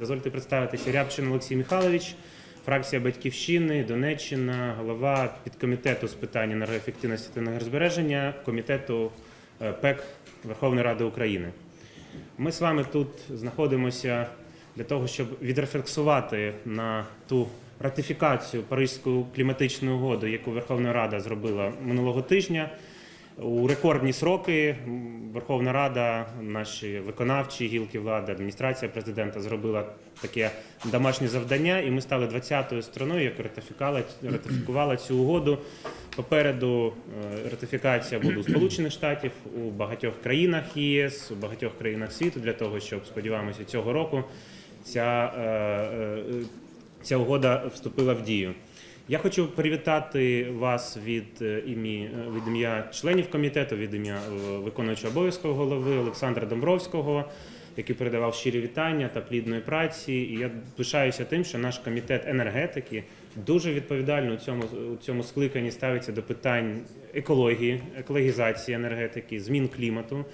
Дозвольте представитися Рябчин Олексій Михайлович, фракція Батьківщини, Донеччина, голова підкомітету з питань енергоефективності та енергозбереження комітету е, ПЕК Верховної Ради України. Ми з вами тут знаходимося для того, щоб відрефлексувати на ту ратифікацію Паризької кліматичної угоди, яку Верховна Рада зробила минулого тижня. У рекордні сроки Верховна Рада, наші виконавчі гілки влади, адміністрація президента зробила таке домашнє завдання, і ми стали 20-ю стороною, яка ратифікувала, ратифікувала цю угоду. Попереду е, ратифікація буде у Сполучених Штатів, у багатьох країнах ЄС, у багатьох країнах світу для того, щоб сподіваємося, цього року ця, е, е, ця угода вступила в дію. Я хочу привітати вас від е, ім'я від ім'я членів комітету, від ім'я е, виконуючого обов'язкового голови Олександра Домбровського, який передавав щирі вітання та плідної праці. І я пишаюся тим, що наш комітет енергетики дуже відповідально у цьому у цьому скликанні ставиться до питань екології, екологізації енергетики, змін клімату.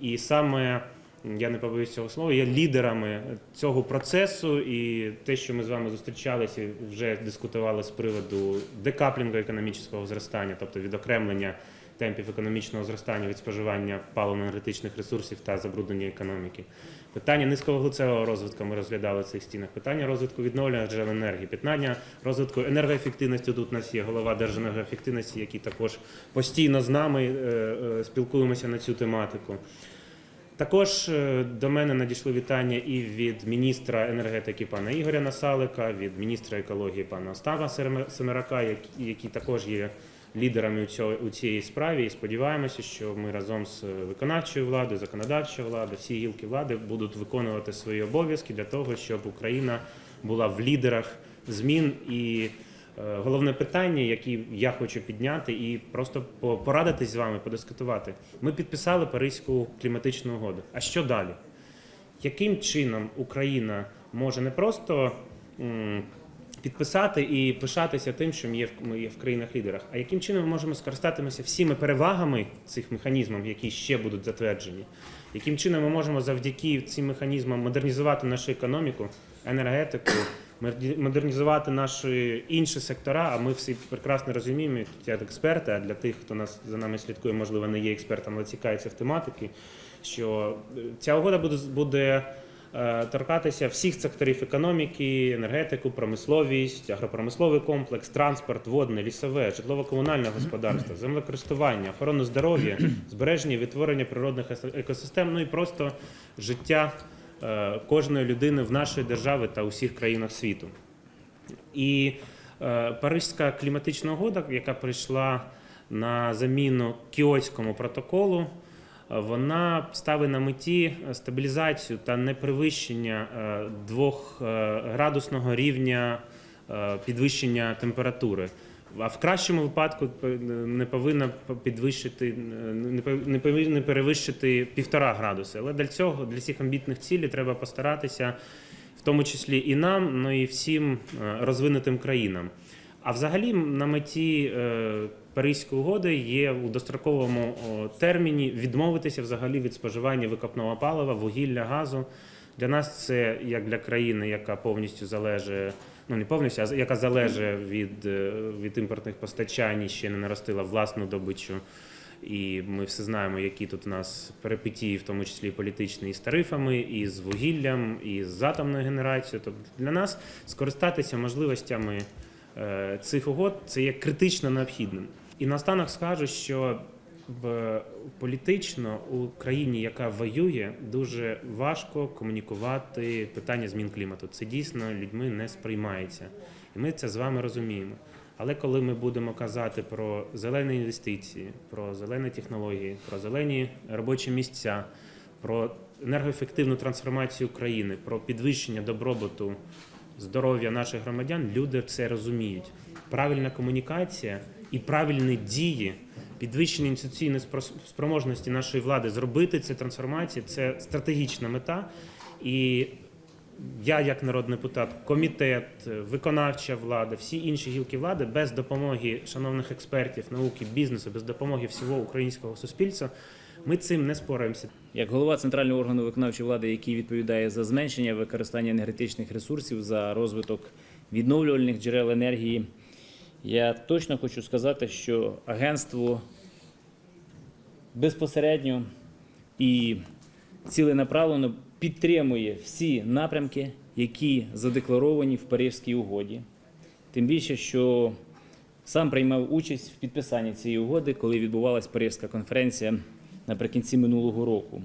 І саме я не побоюсь цього слова, є лідерами цього процесу, і те, що ми з вами зустрічалися, вже дискутували з приводу декаплінгу економічного зростання, тобто відокремлення темпів економічного зростання від споживання паливно-енергетичних ресурсів та забруднення економіки. Питання низьковуглецевого розвитку ми розглядали в цих стінах. Питання розвитку відновлюваних джерел енергії, питання розвитку енергоефективності. Тут у нас є голова Держенергоефективності, який також постійно з нами е, е, спілкуємося на цю тематику. Також е, до мене надійшли вітання і від міністра енергетики пана Ігоря Насалика, від міністра екології пана Остава Семерака, які, також є лідерами у цій справі. І сподіваємося, що ми разом з виконавчою владою, законодавчою владою, всі гілки влади будуть виконувати свої обов'язки для того, щоб Україна була в лідерах змін і. Е, Головне питання, яке я хочу підняти, і просто порадитись з вами, подискутувати. Ми підписали Паризьку кліматичну угоду. А що далі? Яким чином Україна може не просто підписати і пишатися тим, що ми є в, країнах-лідерах, а яким чином ми можемо скористатися всіми перевагами цих механізмів, які ще будуть затверджені? Яким чином ми можемо завдяки цим механізмам модернізувати нашу економіку, енергетику, модернізувати наші інші сектора? А ми всі прекрасно розуміємо, тут як експерти, а для тих, хто нас за нами слідкує, можливо, не є експертом, але цікавиться в тематики, що е, ця угода буде, буде е, торкатися всіх секторів економіки, енергетику, промисловість, агропромисловий комплекс, транспорт, водне, лісове, житлово-комунальне господарство, землекористування, охорону здоров'я, збереження відтворення природних екосистем, ну і просто життя кожної людини в нашій державі та усіх країнах світу. І е, Паризька кліматична угода, яка прийшла на заміну Кіотському протоколу, е, вона ставить на меті стабілізацію та непривищення е, двохградусного рівня е, підвищення температури. А в кращому випадку не повинна підвищити, не перевищити півтора градуси. Але для цього, для цих амбітних цілей, треба постаратися в тому числі і нам, ну і всім е, розвинутим країнам. А взагалі на меті е, Паризької угоди є у достроковому терміні відмовитися взагалі від споживання викопного палива, вугілля, газу. Для нас це як для країни, яка повністю залежить, ну не повністю, а яка залежить від, е, від імпортних постачань, і ще не наростила власну добичу. І ми все знаємо, які тут у нас перипетії, в тому числі і політичні, і з тарифами, і з вугіллям, і з атомною генерацією. Тобто для нас скористатися можливостями е, цих угод це є критично необхідним. І наостанок скажу, що політично у країні, яка воює, дуже важко комунікувати питання змін клімату. Це дійсно людьми не сприймається, і ми це з вами розуміємо. Але коли ми будемо казати про зелені інвестиції, про зелені технології, про зелені робочі місця, про енергоефективну трансформацію країни, про підвищення добробуту здоров'я наших громадян, люди це розуміють. Правильна комунікація і правильні дії, підвищення інституційної спро- спроможності нашої влади зробити цю трансформацію це стратегічна мета. І я, як народний депутат, комітет, виконавча влада, всі інші гілки влади без допомоги шановних експертів, науки, бізнесу, без допомоги всього українського суспільства, Ми цим не спораємося. Як голова центрального органу виконавчої влади, який відповідає за зменшення використання енергетичних ресурсів, за розвиток відновлювальних джерел енергії, я точно хочу сказати, що агентство безпосередньо і ціленаправлено підтримує всі напрямки, які задекларовані в Парижській угоді. Тим більше, що сам приймав участь в підписанні цієї угоди, коли відбувалась Парижська конференція наприкінці минулого року.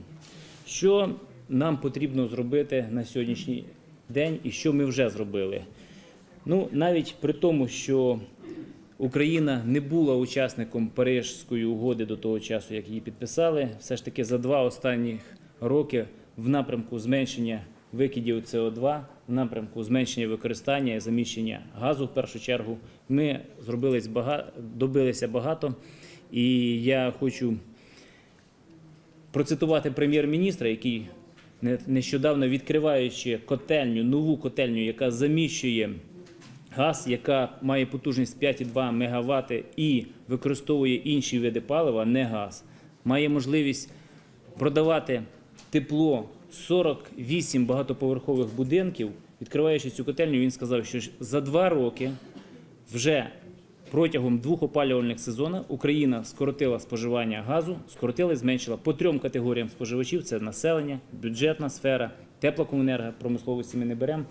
Що нам потрібно зробити на сьогоднішній день і що ми вже зробили? Ну, навіть при тому, що Україна не була учасником Парижської угоди до того часу, як її підписали, все ж таки за два останні роки в напрямку зменшення викидів СО2, в напрямку зменшення використання і заміщення газу в першу чергу, ми зробили добилися багато. І я хочу процитувати прем'єр-міністра, який нещодавно відкриваючи котельню, нову котельню, яка заміщує газ, яка має потужність 5,2 МВт і використовує інші види палива, не газ, має можливість продавати тепло 48 багатоповерхових будинків. Відкриваючи цю котельню, він сказав, що за два роки вже протягом двох опалювальних сезонів Україна скоротила споживання газу, скоротила і зменшила по трьом категоріям споживачів: це населення, бюджетна сфера, теплокомунерго, промисловості ми не беремо.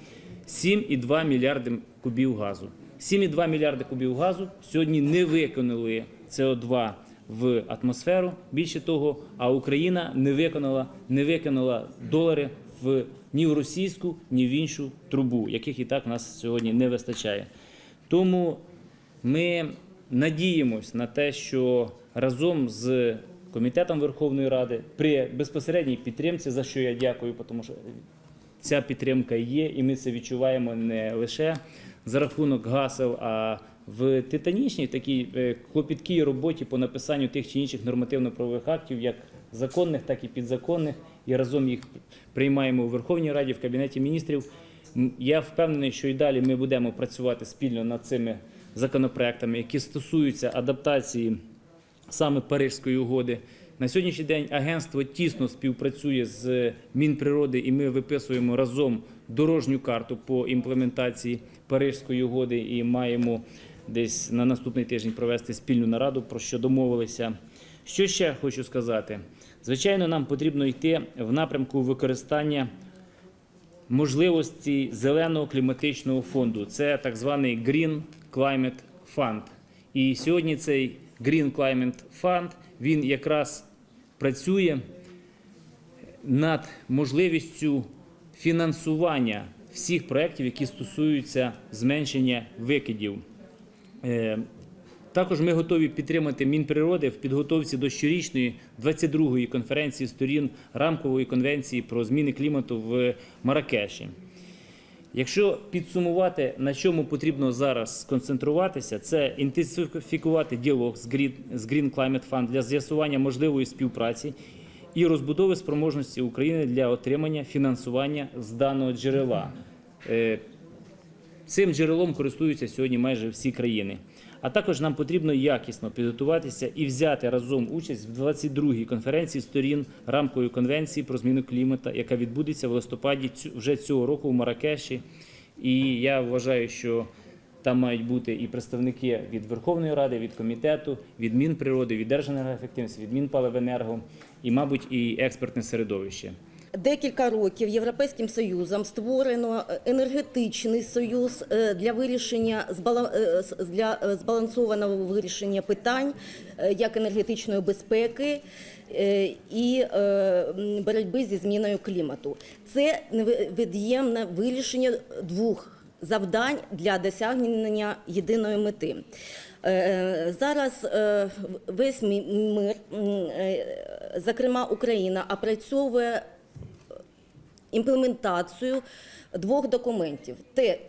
7,2 мільярди кубів газу. 7,2 мільярди кубів газу сьогодні не виконали СО2 в атмосферу. Більше того, а Україна не виконала, не виконала долари в ні в російську, ні в іншу трубу, яких і так нас сьогодні не вистачає. Тому ми надіємось на те, що разом з комітетом Верховної Ради при безпосередній підтримці, за що я дякую, тому що ця підтримка є, і ми це відчуваємо не лише за рахунок гасел, а в титанічній такій е, клопіткій роботі по написанню тих чи інших нормативно-правових актів, як законних, так і підзаконних, і разом їх приймаємо у Верховній Раді, в Кабінеті міністрів. Я впевнений, що і далі ми будемо працювати спільно над цими законопроектами, які стосуються адаптації саме Парижської угоди. На сьогоднішній день агентство тісно співпрацює з Мінприроди, і ми виписуємо разом дорожню карту по імплементації Парижської угоди і маємо десь на наступний тиждень провести спільну нараду, про що домовилися. Що ще хочу сказати? Звичайно, нам потрібно йти в напрямку використання можливості зеленого кліматичного фонду. Це так званий Green Climate Fund. І сьогодні цей Green Climate Fund він якраз працює над можливістю фінансування всіх проєктів, які стосуються зменшення викидів. Е, Також ми готові підтримати Мінприроди в підготовці до щорічної 22-ї конференції сторін рамкової конвенції про зміни клімату в Маракеші. Якщо підсумувати, на чому потрібно зараз сконцентруватися, це інтенсифікувати діалог з Green, Climate Fund для з'ясування можливої співпраці і розбудови спроможності України для отримання фінансування з даного джерела. Е, Цим джерелом користуються сьогодні майже всі країни. А також нам потрібно якісно підготуватися і взяти разом участь в 22-й конференції сторін рамкової конвенції про зміну клімату, яка відбудеться в листопаді вже цього року в Маракеші. І я вважаю, що там мають бути і представники від Верховної Ради, від комітету, від Мінприроди, від Держенергоефективності, від Мінпаливенерго і, мабуть, і експертне середовище. Декілька років Європейським Союзом створено е, енергетичний союз е, для вирішення е, для збалансованого вирішення питань як енергетичної безпеки і боротьби зі зміною клімату. Це невід'ємне вирішення двох завдань для досягнення єдиної мети. Зараз весь мир, зокрема Україна, опрацьовує імплементацію двох документів.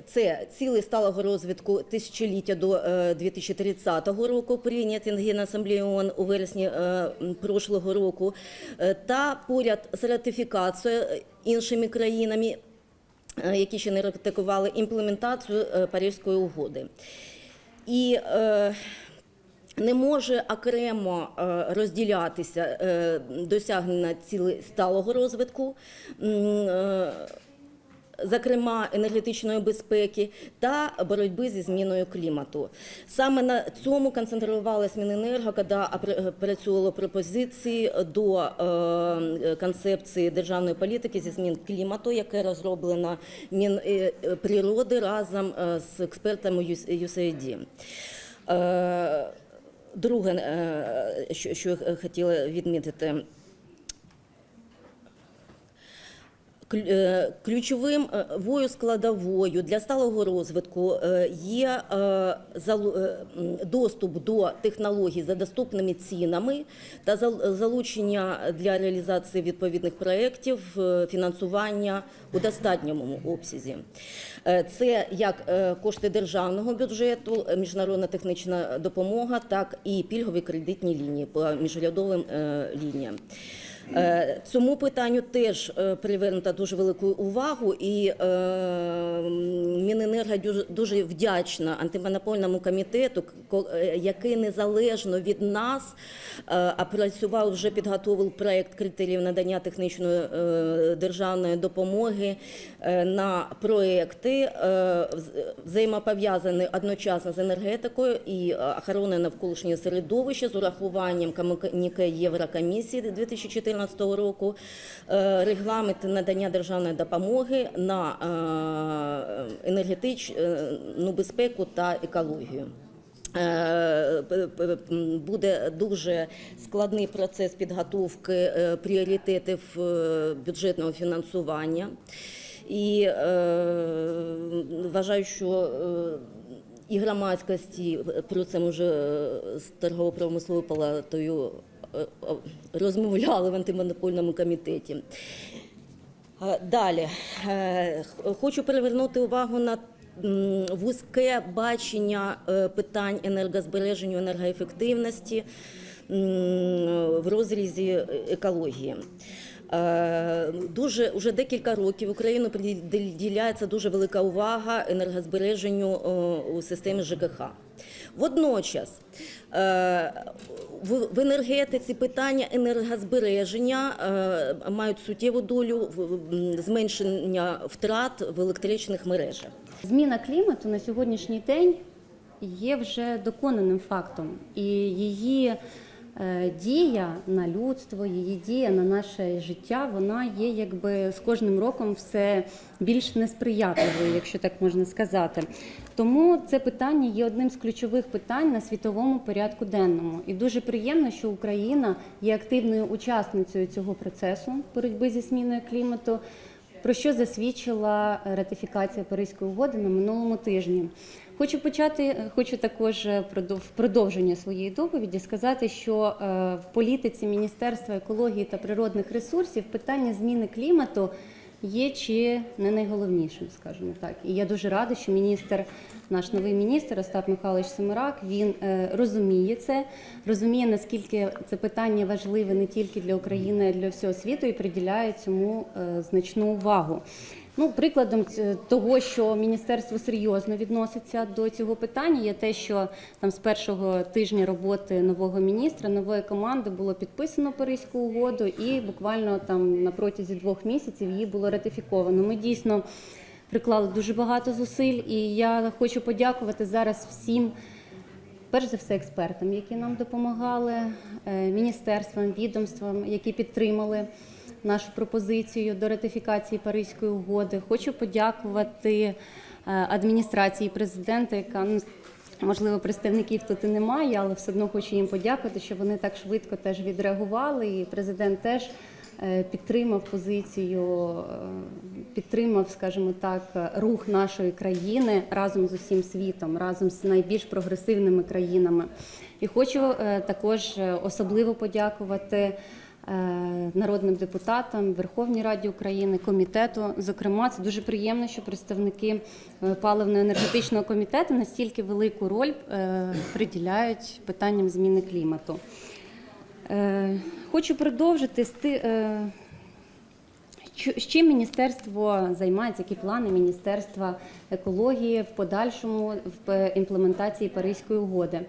Це цілий сталого розвитку тисячоліття до е, 2030 року, прийнятий на Генасамблеї ООН у вересні е, прошлого року, е, та поряд з ратифікацією е, іншими країнами, е, які ще не ратифікували імплементацію е, Паризької угоди. І е, не може окремо е, розділятися е, досягнення цілей сталого розвитку. е, Зокрема, енергетичної безпеки та боротьби зі зміною клімату. Саме на цьому концентрувалась Міненерго, коли опрацьовувало пропозиції до е, концепції державної політики зі змін клімату, яке розроблено Мінприроди разом е, з експертами USAID. Друге, е, що я хотіла відмітити. Е, Ключовим е, вою складовою для сталого розвитку е, є доступ до технологій за доступними цінами та залучення для реалізації відповідних проєктів фінансування у достатньому обсязі. Це як кошти державного бюджету, міжнародна технічна допомога, так і пільгові кредитні лінії по міжрядовим лініям. Е, Цьому питанню теж е, привернута дуже велику увагу, і е, Міненерго дуже, вдячна антимонопольному комітету, який незалежно від нас опрацював, вже підготовив проект критеріїв надання технічної державної допомоги на проекти, е, взаємопов'язані одночасно з енергетикою і охороною навколишнього середовища з урахуванням комуніке Єврокомісії 2014 року, е, регламент надання державної допомоги на е, енергетичну безпеку та екологію. Е, Буде дуже складний процес підготовки е, пріоритетів е, бюджетного фінансування. І е, вважаю, що е, і громадськості про це ми вже е, з торгово-промисловою палатою е, е, розмовляли в антимонопольному комітеті. Е, Далі Е, хочу привернути увагу на вузьке бачення е, питань енергозбереження, енергоефективності в розрізі екології. Е, Дуже уже декілька років Україну приділяється дуже велика увага енергозбереженню е, у системі ЖКХ. Водночас е, в в енергетиці питання енергозбереження е, мають суттєву долю зменшення втрат в електричних мережах. Зміна клімату на сьогоднішній день є вже доконаним фактом, і її е, дія на людство, її дія на наше життя, вона є якби з кожним роком все більш несприятливою, якщо так можна сказати. Тому це питання є одним з ключових питань на світовому порядку денному. І дуже приємно, що Україна є активною учасницею цього процесу боротьби зі зміною клімату про що засвідчила ратифікація Паризької угоди на минулому тижні. Хочу почати, хочу також е, в продовження своєї доповіді сказати, що е, в політиці Міністерства екології та природних ресурсів питання зміни клімату є чи не найголовнішим, скажімо так. І я дуже рада, що міністр, наш новий міністр Остап Михайлович Семирак, він е, розуміє це, розуміє, наскільки це питання важливе не тільки для України, а й для всього світу, і приділяє цьому е, значну увагу. Ну, прикладом того, що міністерство серйозно відноситься до цього питання, є те, що там з першого тижня роботи нового міністра, нової команди було підписано Паризьку угоду, і буквально там на протязі двох місяців її було ратифіковано. Ми дійсно приклали дуже багато зусиль, і я хочу подякувати зараз всім. Перш за все, експертам, які нам допомагали, е, міністерствам, відомствам, які підтримали нашу пропозицію до ратифікації Паризької угоди. Хочу подякувати е, адміністрації президента, яка ну, можливо представників тут і немає, але все одно хочу їм подякувати, що вони так швидко теж відреагували. І президент теж е, підтримав позицію, е, підтримав, скажімо так, рух нашої країни разом з усім світом, разом з найбільш прогресивними країнами. І хочу також особливо подякувати народним депутатам, Верховній Раді України, комітету. Зокрема, це дуже приємно, що представники е, паливно-енергетичного комітету настільки велику роль е, приділяють питанням зміни клімату. Е, Хочу продовжити з чим міністерство займається, які плани Міністерства екології в подальшому в е, імплементації Паризької угоди?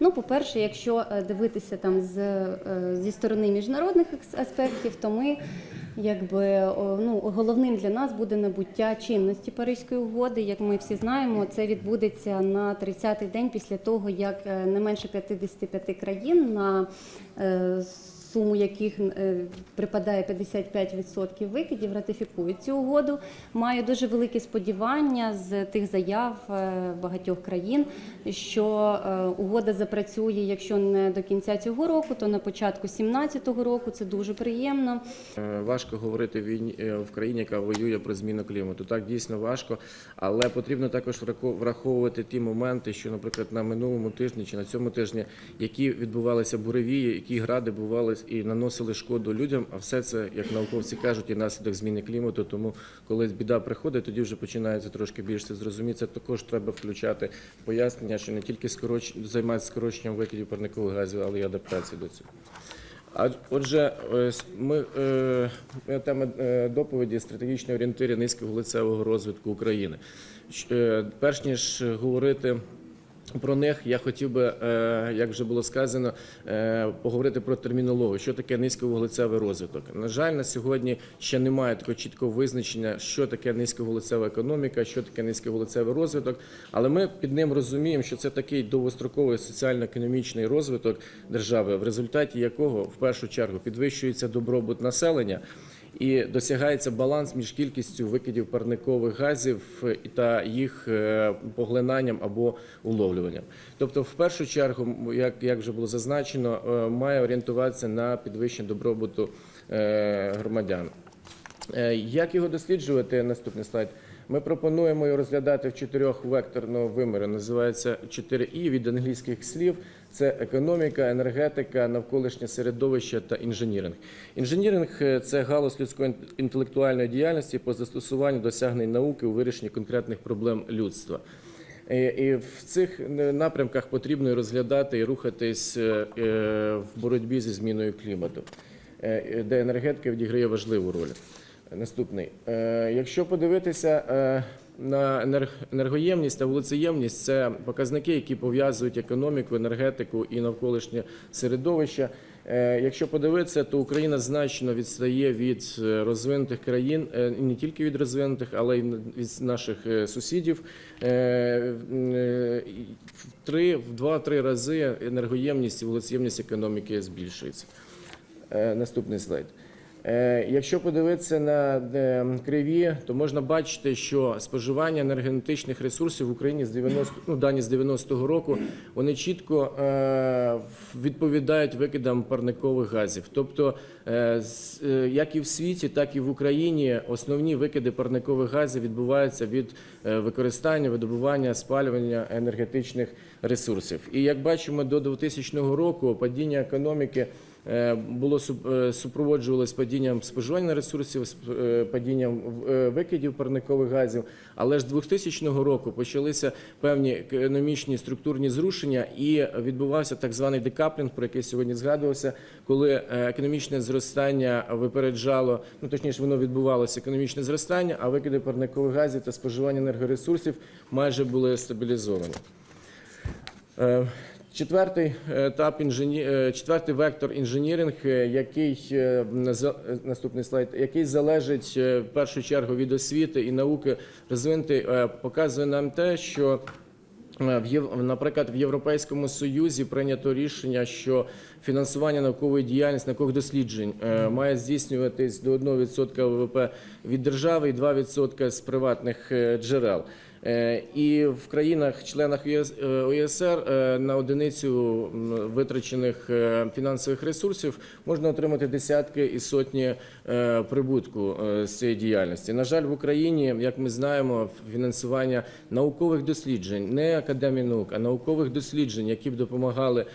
Ну, по-перше, якщо е, дивитися там з, е, зі сторони міжнародних аспектів, то ми якби ну, головним для нас буде набуття чинності Паризької угоди. Як ми всі знаємо, це відбудеться на 30-й день після того, як не менше 55 країн на суму яких е, припадає 55% викидів, ратифікують цю угоду. Маю дуже великі сподівання з тих заяв е, багатьох країн, що е, угода запрацює, якщо не до кінця цього року, то на початку 2017 року. Це дуже приємно. Важко говорити в країні, яка воює про зміну клімату. Так дійсно важко, але потрібно також враховувати ті моменти, що, наприклад, на минулому тижні чи на цьому тижні, які відбувалися буревії, які гради бували і наносили шкоду людям. А все це, як науковці кажуть, і наслідок зміни клімату. Тому, коли біда приходить, тоді вже починається трошки більше зрозуміти. Це також треба включати пояснення, що не тільки скороч... займатися скороченням викидів парникових газів, але й адаптації до цього. А отже, ми е, тема е, доповіді стратегічні орієнтири низьковуглецевого розвитку України. Е, Перш ніж говорити про них, я хотів би, е, як вже було сказано, е, поговорити про термінологію, що таке низьковуглецевий розвиток. На жаль, на сьогодні ще немає такого чіткого визначення, що таке низьковуглецева економіка, що таке низьковуглецевий розвиток. Але ми під ним розуміємо, що це такий довгостроковий соціально-економічний розвиток держави, в результаті якого в першу чергу підвищується добробут населення. І досягається баланс між кількістю викидів парникових газів е, та їх е, поглинанням або уловлюванням. Тобто, в першу чергу, як, як вже було зазначено, е, має орієнтуватися на підвищення добробуту громадян. Як його досліджувати? Наступний слайд. Ми пропонуємо його розглядати в чотирьох векторного вимірі. Називається 4І від англійських слів. Це економіка, енергетика, навколишнє середовище та інженіринг. Інженіринг це галузь людської інтелектуальної діяльності по застосуванню досягнень науки у вирішенні конкретних проблем людства. І в цих е, напрямках потрібно розглядати і рухатись е, е, в боротьбі зі зміною клімату, де енергетика відіграє важливу роль. Наступний. Е, Якщо подивитися е, на енергоємність та вулицеємність, це показники, які пов'язують економіку, енергетику і навколишнє середовище. Е, Якщо подивитися, то Україна значно відстає від розвинутих країн, не тільки від розвинутих, але й від наших сусідів. В три, в два-три рази енергоємність і вулицеємність економіки збільшується. Наступний слайд. Е, Якщо подивитися на е, криві, то можна бачити, що споживання енергетичних ресурсів в Україні з 90, ну, дані з 90-го року, вони чітко е, відповідають викидам парникових газів. Тобто, як і в світі, так і в Україні основні викиди парникових газів відбуваються від використання, видобування, спалювання енергетичних ресурсів. І як бачимо, до 2000 року падіння економіки було суп- е, супроводжувалось падінням споживання ресурсів, е, падінням е, викидів парникових газів. Але ж з 2000 року почалися певні економічні структурні зрушення, і відбувався так званий декаплінг, про який сьогодні згадувався, коли е, економічне зростання випереджало, ну точніше, воно відбувалося економічне зростання, а викиди парникових газів та споживання енергоресурсів майже були стабілізовані. Е, Четвертий етап інжені... е, четвертий вектор інженіринг, е, який е, е, наступний слайд, який залежить е, в першу чергу від освіти і науки розвинути, е, показує нам те, що е, в наприклад, в Європейському Союзі прийнято рішення, що фінансування наукової діяльності, наукових досліджень е, має здійснюватись до 1% ВВП від держави і 2% з приватних е, джерел. Е, І в країнах-членах е, ОЄСР е, на одиницю витрачених фінансових ресурсів можна отримати десятки і сотні прибутку з цієї діяльності. На жаль, в Україні, як ми знаємо, фінансування наукових досліджень, не академії наук, а наукових досліджень, які б допомагали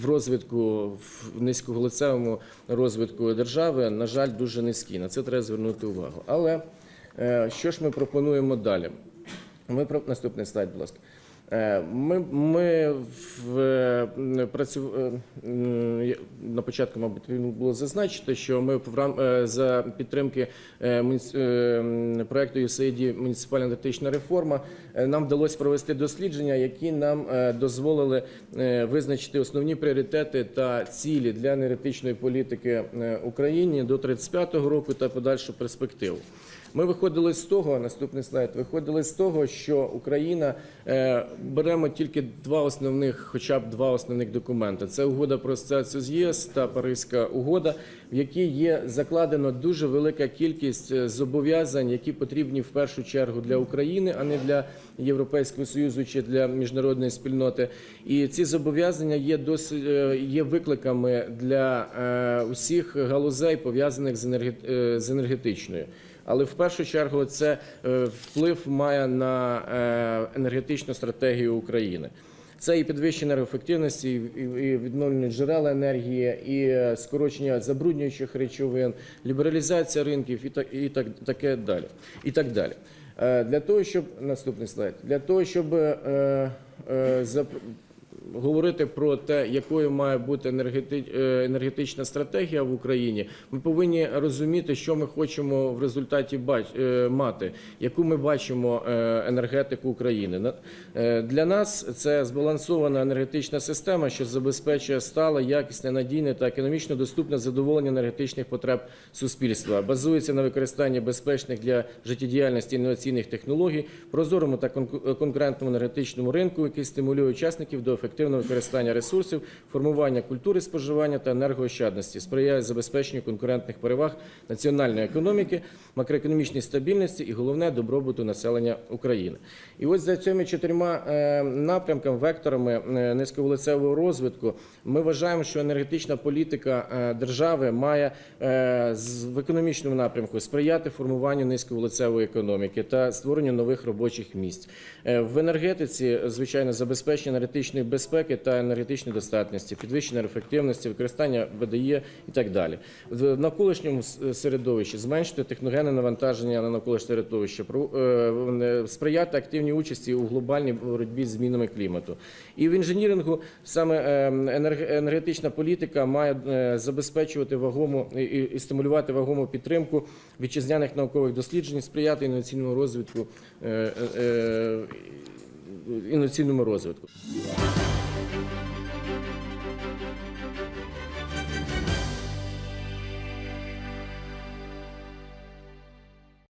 в розвитку в низькоголицевому розвитку держави, на жаль, дуже низькі. На це треба звернути увагу. Але Що ж ми пропонуємо далі? Ми про наступний слайд, будь ласка. Е, Ми, ми в, е, працю, е, на початку, мабуть, було зазначити, що ми в е, за підтримки е, е, проекту USAID муніципальна енергетична реформа е, нам вдалося провести дослідження, які нам е, дозволили е, визначити основні пріоритети та цілі для енергетичної політики е, України до 35-го року та подальшу перспективу. Ми виходили з того, наступний слайд, виходили з того, що Україна е, беремо тільки два основних, хоча б два основних документи. Це угода про асоціацію з ЄС та Паризька угода, в якій є закладено дуже велика кількість е, зобов'язань, які потрібні в першу чергу для України, а не для Європейського союзу чи для міжнародної спільноти. І ці зобов'язання є досить е, є викликами для усіх галузей пов'язаних з енергетичною. Але в першу чергу це е, вплив має на е, енергетичну стратегію України. Це і підвищення енергоефективності, і відновлення джерел енергії, і е, скорочення забруднюючих речовин, лібералізація ринків і так і так таке далі. І так далі. Для того, щоб наступний слайд, для того, щоб говорити про те, якою має бути е, енергетична стратегія в Україні, ми повинні розуміти, що ми хочемо в результаті е, мати, яку ми бачимо е, енергетику України. Для нас це збалансована енергетична система, що забезпечує стале, якісне, надійне та економічно доступне задоволення енергетичних потреб суспільства, базується на використанні безпечних для життєдіяльності інноваційних технологій, прозорому та конку- конкурентному енергетичному ринку, який стимулює учасників до ефективного використання ресурсів, формування культури споживання та енергоощадності, сприяє забезпеченню конкурентних переваг національної економіки, макроекономічній стабільності і головне добробуту населення України. І ось за цими чотирма е, напрямками, векторами е, низьковулицевого розвитку, ми вважаємо, що енергетична політика е, держави має в економічному напрямку сприяти формуванню низьковулицевої економіки та створенню нових робочих місць. В енергетиці, звичайно, забезпечення енергетичної безпеки та енергетичної достатності, підвищення ефективності, використання ВДЄ і так далі. В навколишньому середовищі зменшити техногенне навантаження на навколишнє середовище, е, сприяти активній участі у глобальній боротьбі з змінами клімату. І в інженірингу саме е, енергетична політика має е, забезпечувати вагому і- стимулювати вагому підтримку вітчизняних наукових досліджень, сприяти інноваційному розвитку інноваційному розвитку. thank you